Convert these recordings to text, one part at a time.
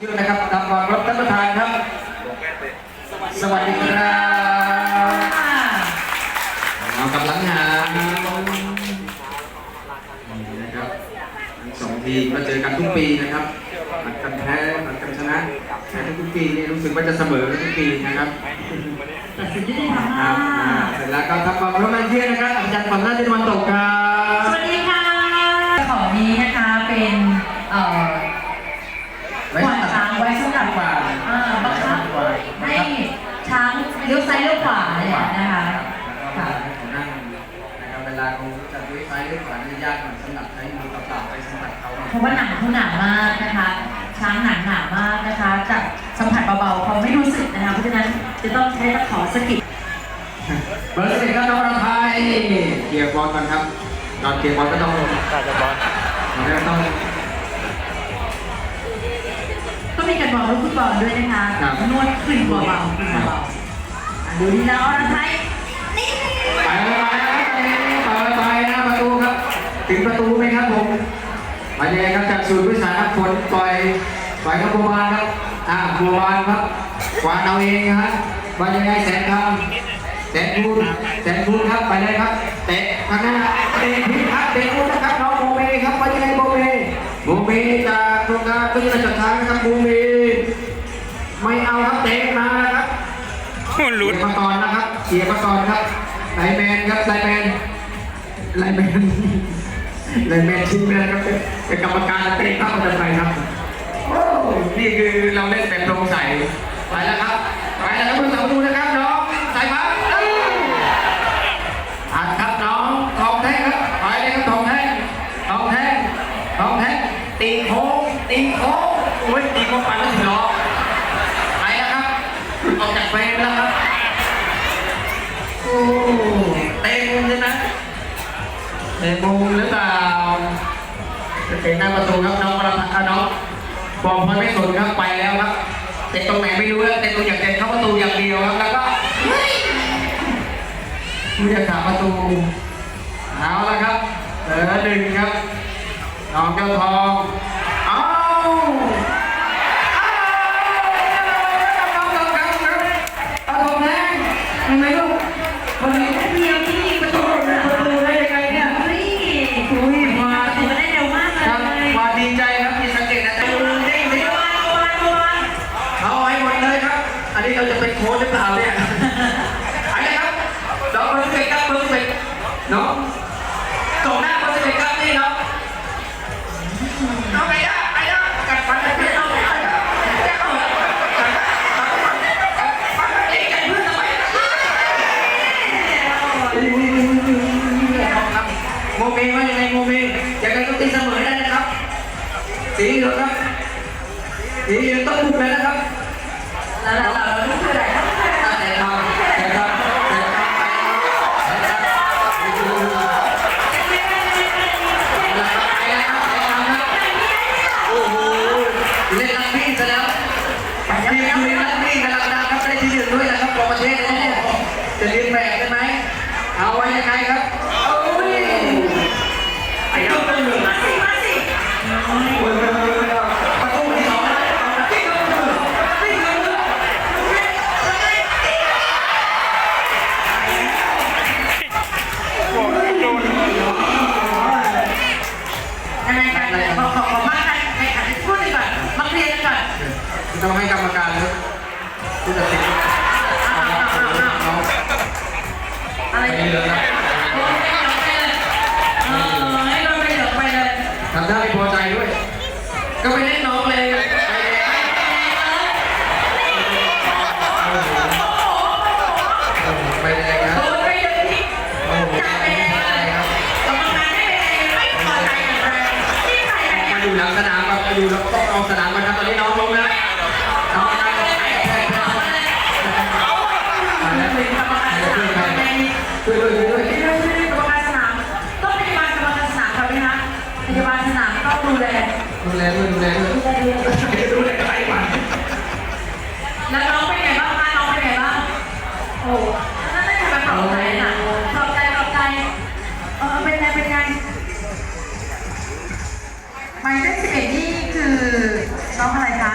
ชื่อนะครับตามก่อนรถท่านประธานครับ สวัสดีครับเอากำลังหางนี่นะครับทั้งสองทีมก็เจอกันทุกปีนะครับผัดกันแพ้ผัดกันชนะแพ้ทุกปีนี่รู้สึกว่าจะเสมอกันทุกปีนะครับตัดสินยุติธรรมครัค่ะบอ่าเสร็จแล้วก็ทำความร่วมมือเที่ยงนะครับอาจารย์ฝันหน้าที่ตะวันตกครัสบ วัสดีค่ะ ของนี้นะคะเป็นเอ่อขวานช้างไว้สำหรับ ขวาน อ่าบังคับให้ช้างเลี้ยวซ้ายเลี้ยวขวาเนี่ยนะคะ ค่ะ ค่ะ เขานั่งนะครับเวลาเขา จะด้วยซ้ายด้วยขวาเนี่ยยากหน่อยสำหรับใช้มือเปล่าๆไปสัมผัสเขาเพราะว่าหนังเขาหนามากนะคะ ช้างหนังหนามากนะคะจะสัมผัสเบาๆเขาไม่รู้สึกนะคะเพราะฉะนั้นจะต้องใช้ตะขอสะกิดเบอร์สิบครับน้องรำไทยเกียร์บอลก่อนครับตอนเกียร์บอลก็ต้องตาจะบอลเราก็ต้องก็มีการบอกลูกฟุตบอลด้วยนะคะครับนวดขึ้นเบาๆขึ้นเบาๆอะดูดีแล้วนะไทยนี่ไปแล้วไป แล้วครับไปนะประตูครับ ถึงประตูไหมครับผมไปยังไงครับจากศูนย์วิสาครับฝนปล่อยปล่อยครับบัวบานครับอ่าบัวบานครับกวาดเอาเองครับไปยังไงแสนคำแสนคูณแสนคูณครับไปเลยครับเตะข้างหน้าเตะพิษครับเตะคูณนะครับน้องโมเมครับไปยังไงโมเมโมเมจากโครงการพิจารณาจัดทางนะครับโมเมไม่เอาครับเตะมานะครับมันหลุเกีดยร์มาก่อนนะครับเกียร์มาก่อนครับไลแมนครับไลแมน ไลแมนไลแมนชิงเลยนครับเป็นกรรมการเตะเข้ามาทำไมครับโอ้นี่คือเราเล่นแบบโปร่งใสไปแล้วครับไปแล้วครับคุณสาวดูนะครับน้องสายฟ้าอัดครับน้องทองแท่งครับไปเลยครับทองแท่งทองแท่งทองแท่งตีโค้งตีโค้งโอ้ยตีโค้งไปแล้วถึงล้อไปแล้วครับออกจากเฟรมแล้วครับโอ้เต็มใช่ไหมเตะมุมหรือเปล่าจะเตะหน้าประตูครับน้องประพันธ์น้องบอลพอไม่สนครับไปแล้วครับเตะตรงไหนไม่รู้แล้วเตะตรงอยากเตะเข้าประตูอย่างเดียวครับแล้วก็เฮ้ยผู้จัดการประตูเอาละครับเหลือหนึ่งครับน้องเจ้าทอง ครับสีเหลืองต้องบุกเลยนะครับหล้วเราเราลูกคืออะไร ต้องให้กรรมการครับผู้ตัดสินเอาละเอะไรไปเนี่เลยครับเออให้เราไปเหลือไปเลยทำได้ไม่พอ แรด้วยดูแรด้วยไล้วน้องเป็นไงบ้างคะน้องเป็นไงบ้าง โอ้นั่นได้ทำไมปลอบใจน่ะปลอบใจปลอบใจ เออเป็นไงเป็นไงหมายเลสิบเอ็ดนี่คือน้องอะไรคะ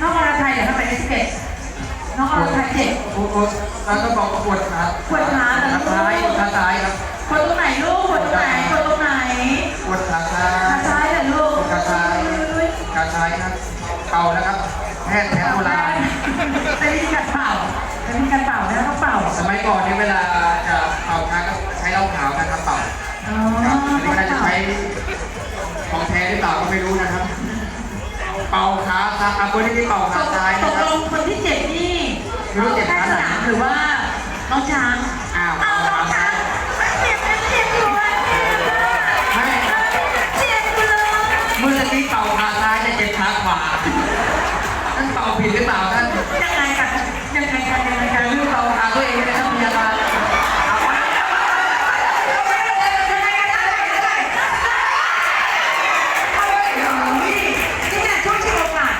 น้องอรไทยเหรยคะหมายเลสิบเอ็น้องอรไทยเจ็บโอ้โหแล้วก็บอกปวดขาปวดขาเหรอขาซ้ายขาซ้ายครับปวดตรงไหนลูกปวดตรงไหน เป่านะครับแพทย์แผนโบราณเป็นวิธีการเป่าเป็นวิธีการเป่านะต้องเป่าสมัยก่อนเนี่ยเวลาจะเป่าคางก็ใช้เหล้าขาวนะครับเป่าอ๋อครับอันต้นี้องน่าจะเป่าใช้ของแท้หรือเปล่าก็ไม่รู้นะครับ เป่าขาซ้ายคนที่เป่าตขากซ้ายตนะกครัลบ งคนที่เจ็บนี่ไม่รู้เจ็บแพทย์ขาสไหนนามหรือว่าน้องช้าง รือเปล่าท่านยังไงกันยังไงกันยังไงกันลืมเป่าขาตัวเองนะครับพยาบาลเอาไว้นี่แหละช่วงชิงโอกาส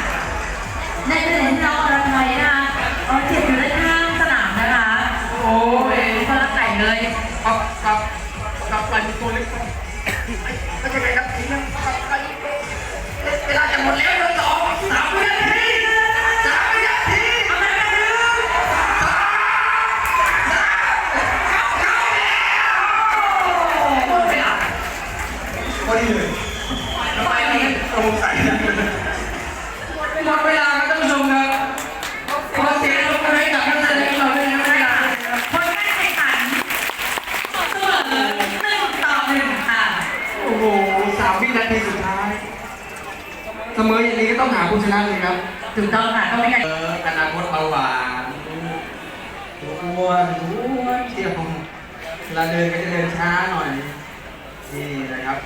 ในประเด็นที่น้องอรไทยนะคะเอาเจ็บอยู่ด้านข้างสนามนะคะโอ้ยคนละไก่เลยกับกับกับไปตัวเล็กไม่ใช่ไงครับทีนี้กับไปเวลาจะหมดแล้ว มออย่างนี้ก็ต้องหาผู้ชนะเลยครับ ถูกต้องค่ะต้องไม่กันเอออนาคตเบาหวานอ้วนอ้วนเที่ยวเวลาเดินก็จะเดินช้าหน่อย นี่นะครับ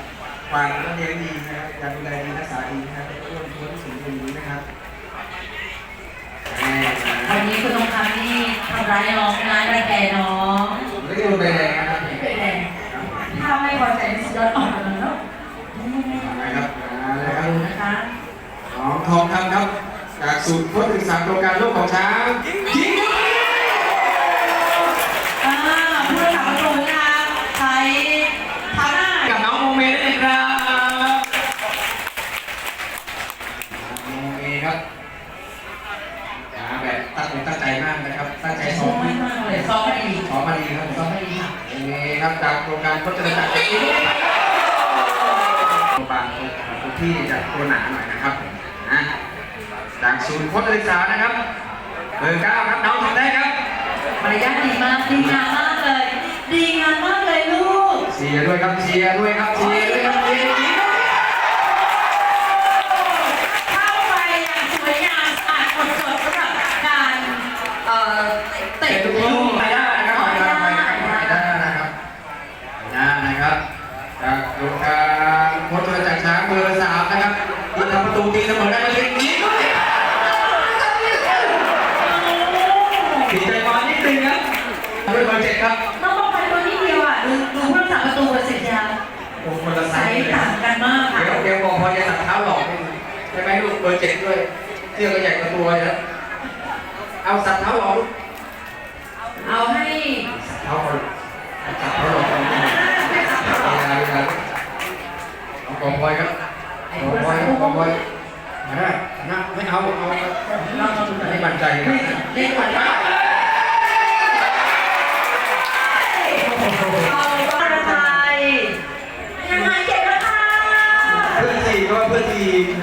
ฟังก็เลี้ยงดีนะครับการดูแลดีรักษาดีนะครับอ้วนท้วนสูงอย่างนี้นะครับแม่วันนี้คุณต้องทำนี่ทำร้ายน้องนะรังแกน้อง ไม่ได้โดนใบแดงนะครับ ไม่เป็นไรถ้าไม่พอใจสุดยอดออกมาแล้วเนาะ นะครับมาเลยครับ ดูนะคะ น้องทองคำครับ สูตรโค้ชศึกษาโครงการโลกของช้างยิงด้วยอ่าผู้รักษาประตูนะคะใช้เท้าหน้ากับน้องโมเมนต์เลยครับโมเมครับมาแบบตั้งอกตั้งใจมากนะครับ ตั้งใจซ้อมมากเลยซ้อมไม่ดีซ้อมมาดีครับซ้อมไม่ดีค่ะโมเมครับจากโครงการโค้ชจะจัดอีกโรงพยาบาลตัวที่จะตัวหนาหน่อยนะครับ ศูนย์โค้ชศึกษานะครับเบอร์เก้าครับน้องทำได้ครับมารยาทดีมากดีงามมากเลย ดีงามมากเลยลูกเชียร์ด้วยครับเชียร์ด้วยครับเชียร์ด้วยครับเชียร์ด้วยครับเข้าไปอย่างสวยงามสะอาดหมดจดสำหรับการเอ่อเตะเตะลูลูก กไปได้นะครับไปได้ไปได้ไปได้นะครับไปได้นะครับจากโครงการโค้ชจากช้างเบอร์สามนะครับที่ทำประตูตีเสมอได้มาเล็กนิดด้วยดีใจมานิดนึงครับด้วยเบอร์เจ็ด ครับ น้องบอกไปตัวนี้เดียวอะ ดูดูผู้รักษาประตูกับสิทธิ์ยาโอ้คนละไซใช้ส์เลยต่างกันมากค่ะ เดี๋ยวเดี๋ยวพอพอจะตัดเท้าหลอกใช่ไหมลูกเบอร์เจ็ดด้วยเสื้อก็ใหญ่กว่าตัวแล้วเอาสับเท้าหลอกลูกเอาให้เท้าหลอกสับเท้าหลอกกันเวลาเวลาเอากองบอยครับไอ้กองผู้บรัอกยษาประกองบตูอยนะนะไม่เอาเอาเราเราดูหน่อยให้มั่นใจคเล่รับนเล่นก่อนว่า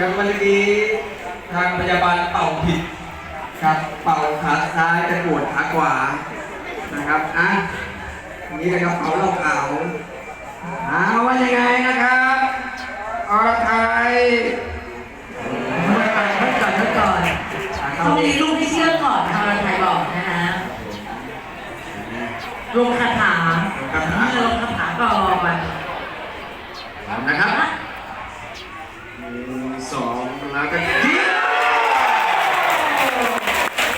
ครับเมื่อกี้ทางพยาบาลเป่าผิดครับเป่าขาซ้ายแต่ปวดขาขวานะครับอะนี่นะครับเป่าเหล่าขาวเอาว่ายังไงนะครับอรไทยทดก่อนทดก่อนทดก่อนต้องมีลูกที่เชื่อก่อนทางไทยบอกนะคะลงคาถาลงคาถาก่อนพร้อมนะครับ องแล้วก็ยิง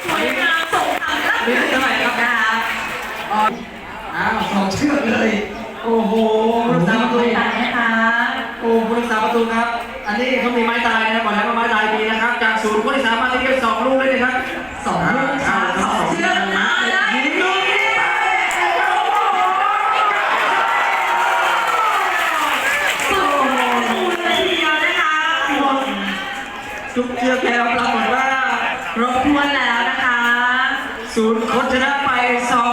สวยงามสมคำรับนี่สมัยครับนะคะอ้าวสองเชือกเลย โอ้โหผู้รักษาประตูไม่ตัดนะคะโอ้ผู้รักษาประตูครับ อันนี้เขามีไม้ตายนะบอก เชือกแล้วปรากฏว่าครบถ้วนแล้วนะคะ ศูนย์คนชนะไปสอง